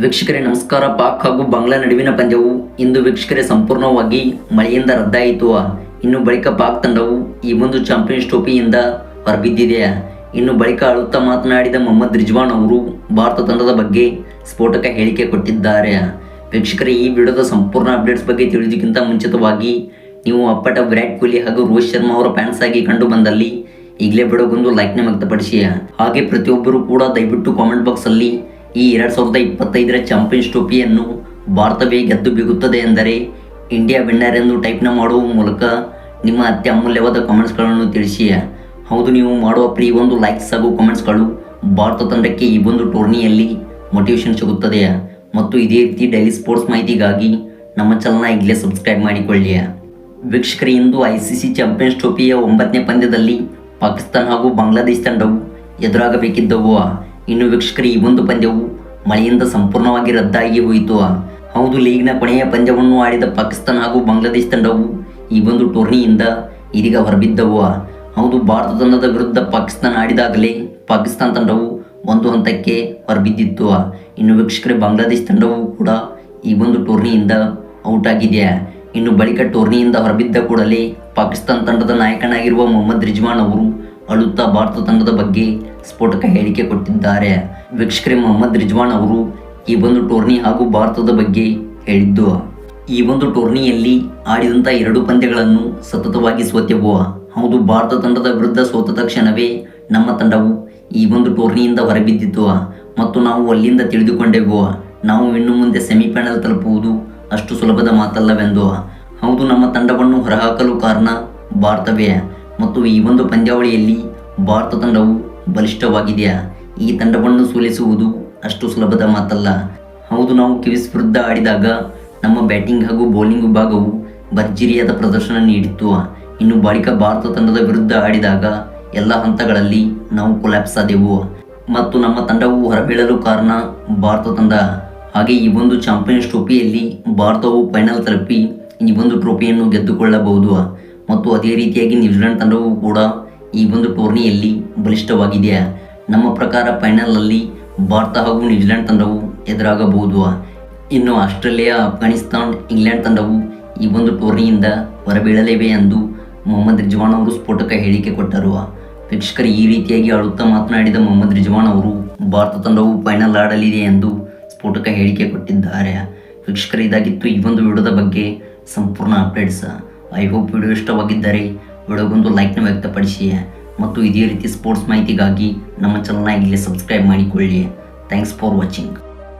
ವೀಕ್ಷಕರೇ, ನಮಸ್ಕಾರ. ಪಾಕ್ ಹಾಗೂ ಬಾಂಗ್ಲಾ ನಡುವಿನ ಪಂದ್ಯವು ಇಂದು ವೀಕ್ಷಕರೇ ಸಂಪೂರ್ಣವಾಗಿ ಮಳೆಯಿಂದ ರದ್ದಾಯಿತು. ಇನ್ನು ಬಳಿಕ ಪಾಕ್ ತಂಡವು ಈ ಒಂದು ಚಾಂಪಿಯನ್ಸ್ ಟ್ರೋಫಿಯಿಂದ ಹೊರಬಿದ್ದಿದೆ. ಇನ್ನು ಬಳಿಕ ಅಳುತ್ತಾ ಮಾತನಾಡಿದ ಮೊಹಮ್ಮದ್ ರಿಜ್ವಾನ್ ಅವರು ಭಾರತ ತಂಡದ ಬಗ್ಗೆ ಸ್ಫೋಟಕ ಹೇಳಿಕೆ ಕೊಟ್ಟಿದ್ದಾರೆ. ವೀಕ್ಷಕರೇ, ಈ ವಿಡಿಯೋದ ಸಂಪೂರ್ಣ ಅಪ್ಡೇಟ್ಸ್ ಬಗ್ಗೆ ತಿಳಿಯೋದಕ್ಕಿಂತ ಮುಂಚಿತವಾಗಿ ನೀವು ಅಪ್ಪಟ ವಿರಾಟ್ ಕೊಹ್ಲಿ ಹಾಗೂ ರೋಹಿತ್ ಶರ್ಮಾ ಅವರ ಫ್ಯಾನ್ಸ್ ಆಗಿ ಕಂಡು ಬಂದಲ್ಲಿ ಈಗಲೇ ಬಿಡೋಗೊಂದು ಲೈಕ್ನ ವ್ಯಕ್ತಪಡಿಸಿ. ಹಾಗೆ ಪ್ರತಿಯೊಬ್ಬರು ಕೂಡ ದಯವಿಟ್ಟು ಕಾಮೆಂಟ್ ಬಾಕ್ಸ್ ಅಲ್ಲಿ ಈ ಎರಡು ಸಾವಿರದ ಇಪ್ಪತ್ತೈದರ ಚಾಂಪಿಯನ್ಸ್ ಟ್ರೋಫಿಯನ್ನು ಭಾರತವೇ ಗೆದ್ದು ಬಿಗುತ್ತದೆ ಎಂದರೆ ಇಂಡಿಯಾ ವಿನ್ನರ್ ಎಂದು ಟೈಪ್ನ ಮಾಡುವ ಮೂಲಕ ನಿಮ್ಮ ಅತ್ಯಮೂಲ್ಯವಾದ ಕಾಮೆಂಟ್ಸ್ಗಳನ್ನು ತಿಳಿಸಿ. ಹೌದು, ನೀವು ಮಾಡುವ ಪ್ರೀ ಒಂದು ಲೈಕ್ಸ್ ಹಾಗೂ ಕಾಮೆಂಟ್ಸ್ಗಳು ಭಾರತ ತಂಡಕ್ಕೆ ಈ ಒಂದು ಟೂರ್ನಿಯಲ್ಲಿ ಮೋಟಿವೇಶನ್ ಸಿಗುತ್ತದೆ. ಮತ್ತು ಇದೇ ರೀತಿ ಡೈಲಿ ಸ್ಪೋರ್ಟ್ಸ್ ಮಾಹಿತಿಗಾಗಿ ನಮ್ಮ ಚಾನಲ್ನ ಈಗಲೇ ಸಬ್ಸ್ಕ್ರೈಬ್ ಮಾಡಿಕೊಳ್ಳಿ. ವೀಕ್ಷಕರೇ, ಇಂದು ಐ ಸಿ ಸಿ ಚಾಂಪಿಯನ್ಸ್ ಟ್ರೋಫಿಯ ಒಂಬತ್ತನೇ ಪಂದ್ಯದಲ್ಲಿ ಪಾಕಿಸ್ತಾನ ಹಾಗೂ ಬಾಂಗ್ಲಾದೇಶ ತಂಡವು ಎದುರಾಗಬೇಕಿದ್ದವು. ಇನ್ನು ವೀಕ್ಷಕರು, ಈ ಒಂದು ಪಂದ್ಯವು ಮಳೆಯಿಂದ ಸಂಪೂರ್ಣವಾಗಿ ರದ್ದಾಗಿ ಹೋಯಿತು. ಹೌದು, ಲೀಗ್ನ ಕೊನೆಯ ಪಂದ್ಯವನ್ನು ಆಡಿದ ಪಾಕಿಸ್ತಾನ ಹಾಗೂ ಬಾಂಗ್ಲಾದೇಶ ತಂಡವು ಈ ಒಂದು ಟೂರ್ನಿಯಿಂದ ಇದೀಗ ಹೊರಬಿದ್ದವು. ಹೌದು, ಭಾರತ ತಂಡದ ವಿರುದ್ಧ ಪಾಕಿಸ್ತಾನ ಆಡಿದಾಗಲೇ ಪಾಕಿಸ್ತಾನ ತಂಡವು ಒಂದು ಹಂತಕ್ಕೆ ಹೊರಬಿದ್ದಿತ್ತು. ಇನ್ನು ವೀಕ್ಷಕರೇ, ಬಾಂಗ್ಲಾದೇಶ ತಂಡವು ಕೂಡ ಈ ಒಂದು ಟೂರ್ನಿಯಿಂದ ಔಟ್ ಆಗಿದೆ ಇನ್ನು ಬಳಿಕ ಟೂರ್ನಿಯಿಂದ ಹೊರಬಿದ್ದ ಕೂಡಲೇ ಪಾಕಿಸ್ತಾನ ತಂಡದ ನಾಯಕನಾಗಿರುವ ಮೊಹಮ್ಮದ್ ರಿಜ್ವಾನ್ ಅವರು ಅಳುತ್ತಾ ಭಾರತ ತಂಡದ ಬಗ್ಗೆ ಸ್ಫೋಟಕ ಹೇಳಿಕೆ ಕೊಟ್ಟಿದ್ದಾರೆ. ವೀಕ್ಷಕರೇ, ಮೊಹಮ್ಮದ್ ರಿಜ್ವಾನ್ ಅವರು ಈ ಒಂದು ಟೂರ್ನಿ ಹಾಗೂ ಭಾರತದ ಬಗ್ಗೆ ಹೇಳಿದ್ದು, ಈ ಒಂದು ಟೂರ್ನಿಯಲ್ಲಿ ಆಡಿದಂಥ ಎರಡು ಪಂದ್ಯಗಳನ್ನು ಸತತವಾಗಿ ಸೋತೆವು. ಹೌದು, ಭಾರತ ತಂಡದ ವಿರುದ್ಧ ಸೋತ ತಕ್ಷಣವೇ ನಮ್ಮ ತಂಡವು ಈ ಒಂದು ಟೂರ್ನಿಯಿಂದ ಹೊರಬಿದ್ದಿತ್ತು ಮತ್ತು ನಾವು ಅಲ್ಲಿಂದ ತಿಳಿದುಕೊಂಡೆವು. ನಾವು ಇನ್ನು ಮುಂದೆ ಸೆಮಿಫೈನಲ್ ತಲುಪುವುದು ಅಷ್ಟು ಸುಲಭದ ಮಾತಲ್ಲವೆಂದು. ಹೌದು, ನಮ್ಮ ತಂಡವನ್ನು ಹೊರಹಾಕಲು ಕಾರಣ ಭಾರತವೇ. ಮತ್ತು ಈ ಒಂದು ಪಂದ್ಯಾವಳಿಯಲ್ಲಿ ಭಾರತ ತಂಡವು ಬಲಿಷ್ಠವಾಗಿದೆಯಾ? ಈ ತಂಡವನ್ನು ಸೋಲಿಸುವುದು ಅಷ್ಟು ಸುಲಭದ ಮಾತಲ್ಲ. ಹೌದು, ನಾವು ಕಿವಿಸ್ ವಿರುದ್ಧ ಆಡಿದಾಗ ನಮ್ಮ ಬ್ಯಾಟಿಂಗ್ ಹಾಗೂ ಬೌಲಿಂಗ್ ವಿಭಾಗವು ಭರ್ಜರಿಯಾದ ಪ್ರದರ್ಶನ ನೀಡಿತ್ತು. ಇನ್ನು ಬಳಿಕ ಭಾರತ ತಂಡದ ವಿರುದ್ಧ ಆಡಿದಾಗ ಎಲ್ಲ ಹಂತಗಳಲ್ಲಿ ನಾವು ಕೊಲ್ಯಾಪ್ಸ್ ಆದೆವು. ಮತ್ತು ನಮ್ಮ ತಂಡವು ಹೊರಬೀಳಲು ಕಾರಣ ಭಾರತ ತಂಡ. ಹಾಗೆ ಈ ಒಂದು ಚಾಂಪಿಯನ್ಸ್ ಟ್ರೋಫಿಯಲ್ಲಿ ಭಾರತವು ಫೈನಲ್ ತಲುಪಿ ಈ ಒಂದು ಟ್ರೋಫಿಯನ್ನು ಗೆದ್ದುಕೊಳ್ಳಬಹುದು. ಮತ್ತು ಅದೇ ರೀತಿಯಾಗಿ ನ್ಯೂಜಿಲೆಂಡ್ ತಂಡವು ಕೂಡ ಈ ಒಂದು ಟೂರ್ನಿಯಲ್ಲಿ ಬಲಿಷ್ಠವಾಗಿದೆ ನಮ್ಮ ಪ್ರಕಾರ ಫೈನಲಲ್ಲಿ ಭಾರತ ಹಾಗೂ ನ್ಯೂಜಿಲೆಂಡ್ ತಂಡವು ಎದುರಾಗಬಹುದು. ಇನ್ನು ಆಸ್ಟ್ರೇಲಿಯಾ, ಅಫ್ಘಾನಿಸ್ತಾನ್, ಇಂಗ್ಲೆಂಡ್ ತಂಡವು ಈ ಒಂದು ಟೂರ್ನಿಯಿಂದ ಹೊರಬೀಳಲಿವೆ ಎಂದು ಮೊಹಮ್ಮದ್ ರಿಜ್ವಾನ್ ಅವರು ಸ್ಫೋಟಕ ಹೇಳಿಕೆ ಕೊಟ್ಟರು. ವೀಕ್ಷಕರು, ಈ ರೀತಿಯಾಗಿ ಆಡುತ್ತಾ ಮಾತನಾಡಿದ ಮೊಹಮ್ಮದ್ ರಿಜ್ವಾನ್ ಅವರು, ಭಾರತ ತಂಡವು ಫೈನಲ್ ಆಡಲಿದೆ ಎಂದು ಸ್ಫೋಟಕ ಹೇಳಿಕೆ ಕೊಟ್ಟಿದ್ದಾರೆ. ವೀಕ್ಷಕರು, ಇದಾಗಿತ್ತು ಈ ಒಂದು ವಿಡಿಯೋದ ಬಗ್ಗೆ ಸಂಪೂರ್ಣ ಅಪ್ಡೇಟ್ಸ್. ಐ ಹೋಪ್ ವಿಡಿಯೋ ಇಷ್ಟವಾಗಿದ್ದರೆ ವಿಡಿಯೋಗೊಂದು ಲೈಕ್ನ ವ್ಯಕ್ತಪಡಿಸಿ ಮತ್ತು ಇದೇ ರೀತಿ ಸ್ಪೋರ್ಟ್ಸ್ ಮಾಹಿತಿಗಾಗಿ ನಮ್ಮ ಚಾನಲ್ನ ಇಲ್ಲಿ ಸಬ್ಸ್ಕ್ರೈಬ್ ಮಾಡಿಕೊಳ್ಳಿ. Thanks for watching